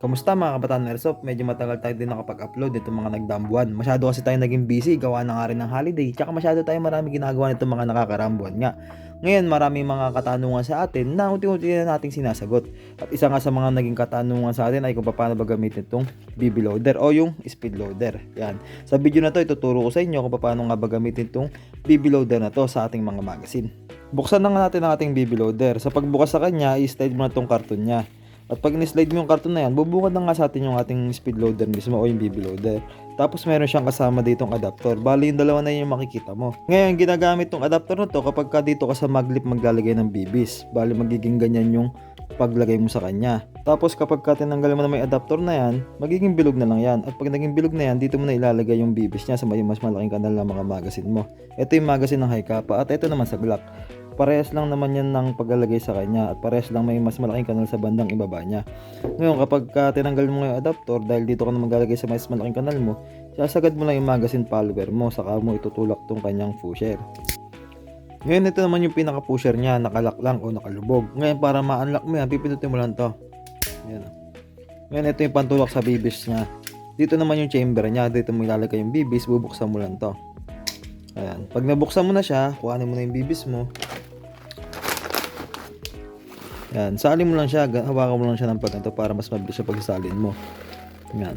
Kamusta mga kabataan Airsoft? Medyo matagal tayo din nakapag-upload nitong mga nagdambuan. Masyado kasi tayo naging busy, gawa na nga rin ng holiday. Tsaka masyado tayo marami ginagawa nitong mga nakakarambuan nga. Ngayon maraming mga katanungan sa atin na unti-unti na nating sinasagot. At isa nga sa mga naging katanungan sa atin ay kung paano ba gamitin itong BB loader o yung speed loader. Yan. Sa video na to ituturo ko sa inyo kung paano nga ba gamitin itong BB loader na to sa ating mga magazine. Buksan na nga natin ang ating BB loader. Sa pagbukas sa kanya, i-slide mo na itong karton niya. At pag ni-slide mo yung karton na yan, bubukod na nga sa atin yung ating speed loader mismo o yung BB loader. Tapos meron siyang kasama ditong adapter. Bali yung dalawa na yun yung makikita mo. Ngayon, ginagamit tong adapter na to kapag ka dito ka sa maglip maglalagay ng BBs. Bali magiging ganyan yung paglagay mo sa kanya. Tapos kapag ka tinanggal mo na may adapter na yan, magiging bilog na lang yan. At pag naging bilog na yan, dito mo na ilalagay yung BBs niya sa may mas malaking kanal ng mga magazine mo. Ito yung magazine ng Haikapa at ito naman sa Glock parehas lang naman yan ng paglalagay sa kanya at parehas lang may mas malaking kanal sa bandang ibaba niya. Ngayon kapag ka tinanggal mo yung adapter dahil dito ka na maglalagay sa mas malaking kanal mo, sasagad mo lang yung magazine follower mo saka mo itutulak tong kanyang pusher. Ngayon ito naman yung pinaka pusher niya, nakalak lang o nakalubog. Ngayon para ma-unlock mo yan, pipindutin mo lang to. Yan. Ngayon ito yung pantulak sa bibis niya. Dito naman yung chamber niya, dito mo ilalagay yung bibis, bubuksan mo lang to. Ayan. Pag nabuksan mo na siya, kuhanin mo na yung bibis mo. Yan, salin mo lang siya, hawakan mo lang siya ng pagkanto para mas mabilis siya pagsalin mo. Yan.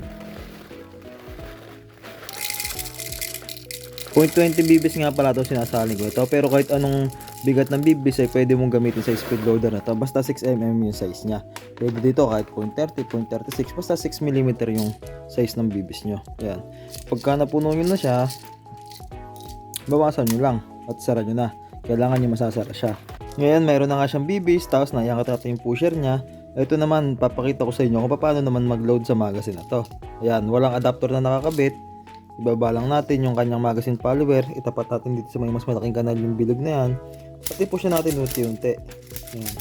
0.20 bibis nga pala ito sinasalin ko ito. Pero kahit anong bigat ng bibis ay pwede mong gamitin sa speed loader na to. Basta 6mm yung size niya. Pwede dito kahit 0.30, 0.36. Basta 6mm yung size ng bibis nyo. Yan. Pagka napuno nyo na siya, bawasan nyo lang at sara nyo na. Kailangan nyo masasara siya. Ngayon, meron na nga siyang bibis, tapos naiangat natin yung pusher niya. Ito naman, papakita ko sa inyo kung paano naman mag-load sa magazine na to. Ayan, walang adapter na nakakabit. Ibaba lang natin yung kanyang magazine follower. Itapat natin dito sa may mas malaking kanal yung bilog na yan. At i-push na natin unti-unti. Ayan.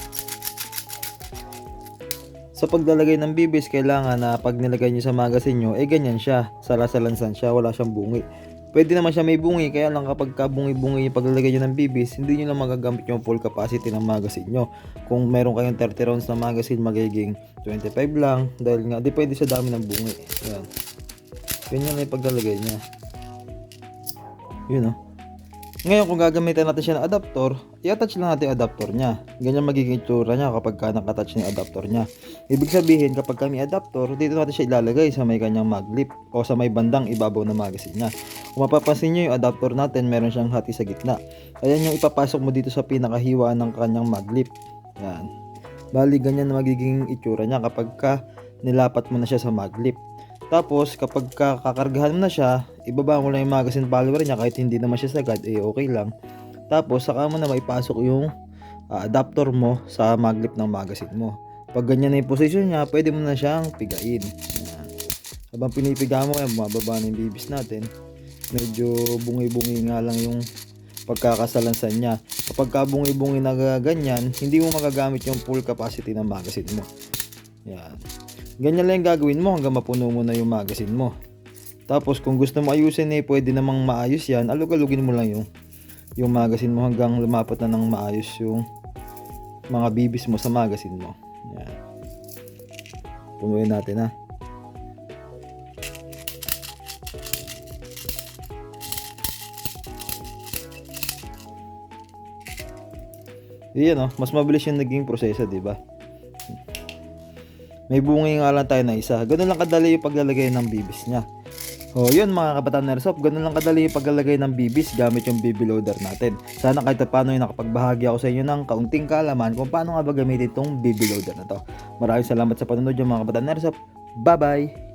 Sa paglalagay ng bibis, kailangan na pag nilagay nyo sa magazine nyo, eh ganyan siya. Salasalansan siya, wala siyang bungi. Pwede naman siya may bungi, kaya lang kapag ka bungi-bungi yung paglalagay nyo ng bibis, hindi nyo lang magagamit yung full capacity ng magazine nyo. Kung meron kayong 30 rounds na magazine, magiging 25 lang. Dahil nga, depende sa dami ng bungi. Ayan. Lang yung paglalagay niya. Yun oh. Ngayon, kung gagamitin natin siya ng adapter, i-attach lang natin yung adapter niya. Ganyan magiging itsura niya kapag ka nakatouch na adapter niya. Ibig sabihin, kapag kami adapter, dito natin siya ilalagay sa may kanyang maglip o sa may bandang ibabaw ng magazine niya. Kung mapapansin niyo yung adapter natin, meron siyang hati sa gitna. Ayan yung ipapasok mo dito sa pinakahiwa ng kanyang maglip. Yan. Bali, ganyan na magiging itsura niya kapag ka nilapat mo na siya sa maglip. Tapos, kapag ka- kakargahan mo na siya, ibaba mo lang yung magazine follower niya kahit hindi naman siya sagad, eh okay lang. Tapos, saka mo na maipasok yung ah, adapter mo sa maglip ng magazine mo. Pag ganyan na yung position niya, pwede mo na siyang pigain. Habang pinipiga mo, eh, bumababa na yung bibis natin. Medyo bungi-bungi nga lang yung pagkakasalansan niya. Kapag ka bungi-bungi na ganyan, hindi mo magagamit yung full capacity ng magazine mo. Yan. Ganyan lang yung gagawin mo hanggang mapuno mo na yung magazine mo. Tapos kung gusto mo ayusin eh, pwede namang maayos yan. Alug-alugin mo lang yung yung magazine mo hanggang lumapat na ng maayos yung mga bibis mo sa magazine mo. Yan. Punuin natin ha. Yan oh, mas mabilis yung naging proseso, di ba? May bungi nga lang tayo na isa. Ganun lang kadali yung paglalagay ng bibis niya. O yun mga kabataan Airsoft, ganun lang kadali yung paglalagay ng bibis gamit yung BB loader natin. Sana kahit paano yung nakapagbahagi ako sa inyo ng kaunting kalaman kung paano nga ba gamitin itong BB loader na to. Maraming salamat sa panonood yung mga kabataan Airsoft. Bye bye!